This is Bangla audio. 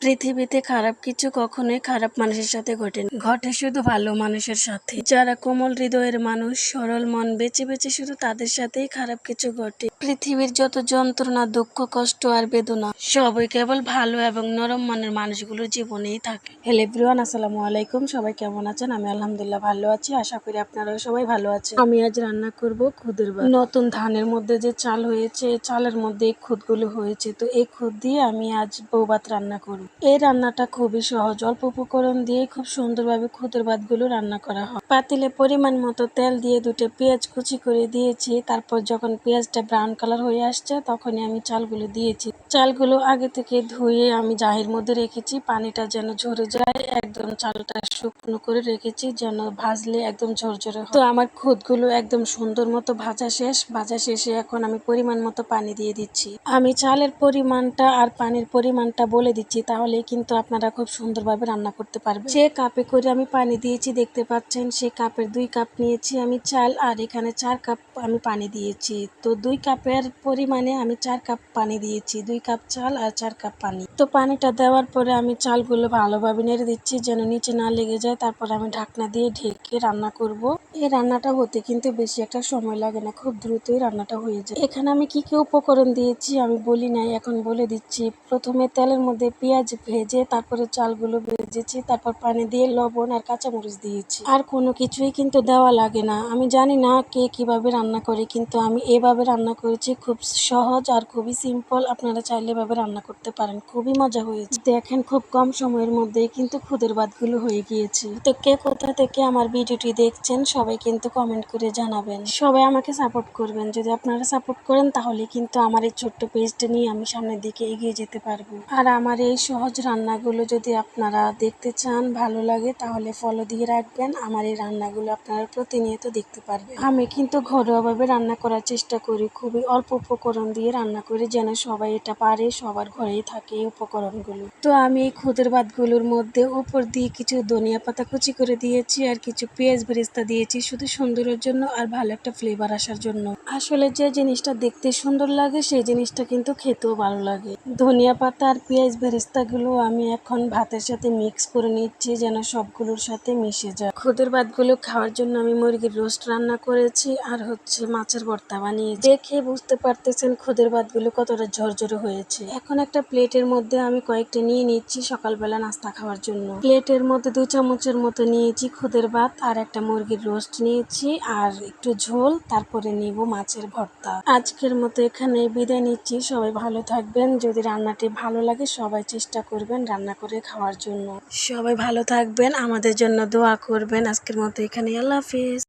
পৃথিবীতে খারাপ কিছু কখনোই খারাপ মানুষের সাথে ঘটে না। ঘটে শুধু ভালো মানুষের সাথে। যারা কোমল হৃদয়ের মানুষ, সরল মন, বেঁচে বেঁচে শুধু তাদের সাথেই খারাপ কিছু ঘটে। পৃথিবীর যত যন্ত্রণা, দুঃখ, কষ্ট আর বেদনা, সবই কেবল ভালো এবং নরম মনের মানুষগুলোর জীবনেই থাকে। হ্যালো এভরিওয়ান, আসসালামু আলাইকুম। সবাই কেমন আছেন? আমি আলহামদুলিল্লাহ ভালো আছি। আশা করি আপনারাও সবাই ভালো আছেন। আমি আজ রান্না করব খুদের নতুন ধানের মধ্যে যে চাল হয়েছে, চালের মধ্যে এই খুদগুলো হয়েছে। তো এই খুদ দিয়ে আমি আজ বউ ভাত রান্না করব। এই রান্নাটা খুবই সহজ। অল্প উপকরণ দিয়ে খুব সুন্দরভাবে খুদের ভাতগুলো রান্না করা হয়। পাতিলে পরিমাণ মতো তেল দিয়ে দুটো পেঁয়াজ কুচি করে দিয়েছি। তারপর যখন পেঁয়াজটা ব্রাউন কালার হয়ে আসছে, তখনই আমি চালগুলো দিয়েছি। চালগুলো আগে থেকে ধুয়ে আমি জাহির মধ্যে রেখেছি। পানিটা যেন ঝরে যায়, একদম চালটা শুকনো করে রেখেছি, যেন ভাজলে একদম ঝরঝরে তো আমার খুদগুলো একদম সুন্দর মতো ভাজা শেষ। ভাজা শেষে এখন আমি পরিমাণ মতো পানি দিয়ে দিচ্ছি। আমি চালের পরিমাণটা আর পানির পরিমাণটা বলে দিচ্ছি তাহলে কিন্তু আপনারা খুব সুন্দরভাবে রান্না করতে পারবেন। যে কাপে করে আমি পানি দিয়েছি, দেখতে পাচ্ছেন, সে কাপের দুই কাপ নিয়েছি আমি চাল আর এখানে চার কাপ আমি পানি দিয়েছি। তো দুই কাপের পরিমাণে আমি চার কাপ পানি দিয়েছি, দুই কাপ চাল আর চার কাপ পানি। তো পানিটা দেওয়ার পরে আমি চালগুলো ভালোভাবে নেড়ে দিচ্ছি, যেন নিচে না লেগে যায়। তারপর আমি ঢাকনা দিয়ে ঢেকে রান্না করব। এই রান্নাটা হতে কিন্তু বেশি একটা সময় লাগে না, খুব দ্রুতই রান্নাটা হয়ে যায়। এখানে আমি কি কি উপকরণ দিয়েছি আমি বলি নাই, এখন বলে দিচ্ছি। প্রথমে তেলের মধ্যে পেঁয়াজ ভেজে তারপরে চালগুলো ভেজেছি, তারপর পানি দিয়ে লবণ আর কাঁচামরিচ দিয়েছি। আর কোনো কিছুই কিন্তু দেওয়া লাগে না। আমি জানি না কে কীভাবে রান্না করে, কিন্তু আমি এভাবে রান্না করেছি। খুব সহজ আর খুবই সিম্পল। আপনারা চাইলে এভাবে রান্না করতে পারেন। খুবই মজা হয়েছে। দেখেন খুব কম সময়ের মধ্যেই কিন্তু খুদের ভাতগুলো হয়ে গিয়েছে। তো কে কোথা থেকে আমার ভিডিওটি দেখছেন, সবাই কিন্তু কমেন্ট করে জানাবেন। সবাই আমাকে সাপোর্ট করবেন। যদি আপনারা সাপোর্ট করেন, তাহলে কিন্তু আমার এই ছোট্ট পেজটা নিয়ে আমি সামনের দিকে এগিয়ে যেতে পারব। আর আমার এই সহজ রান্নাগুলো যদি আপনারা দেখতে চান, ভালো লাগে, তাহলে ফলো দিয়ে রাখবেন। আমার এই রান্নাগুলো আপনারা প্রতিনিয়ত দেখতে পারবেন। আমি কিন্তু ঘরোয়াভাবে রান্না করার চেষ্টা করি। খুবই অল্প উপকরণ দিয়ে রান্না করি, যেন সবাই এটা পারে, সবার ঘরেই থাকে এই উপকরণগুলো। তো আমি এই খুদের ভাতগুলোর মধ্যে উপর দিয়ে কিছু ধনিয়া পাতা কুচি করে দিয়েছি, আর কিছু পেঁয়াজ বেরেস্তা দিয়েছি, শুধু সুন্দরের জন্য আর ভালো একটা ফ্লেভার আসার জন্য। আসলে যে জিনিসটা দেখতে সুন্দর লাগে, সেই জিনিসটা কিন্তু খেতেও ভালো লাগে। ধনিয়া পাতা আর পেঁয়াজ বেরেস্তাগুলো আমি এখন ভাতের সাথে মিক্স করে নিচ্ছি যেন সবগুলোর সাথে মিশে যায়। খুদের ভাতগুলো খাওয়ার জন্য আমি মুরগির রোস্ট রান্না করেছি আর হচ্ছে মাছের ভর্তা বানিয়েছি। দেখে বুঝতে পারতেছেন খুদের ভাতগুলো কতটা ঝরঝরে হয়েছে। এখন একটা প্লেটের মধ্যে আমি কয়েকটা নিয়ে নিচ্ছি সকালবেলা নাস্তা খাওয়ার জন্য। প্লেটের মধ্যে দু চামচের মতো নিয়েছি খুদের ভাত আর একটা মুরগির রোস্ট নিয়েছি আর একটু ঝোল, তারপরে নিব মাছের ভর্তা। আজকের মতো এখানে বিদায় নিচ্ছি। সবাই ভালো থাকবেন। যদি রান্নাটি ভালো লাগে সবাই চেষ্টা করবেন রান্না করে খাওয়ার জন্য। সবাই ভালো থাকবেন, আমাদের জন্য দোয়া করবেন। আজকের মতো এখানে আল্লাহ হাফিজ।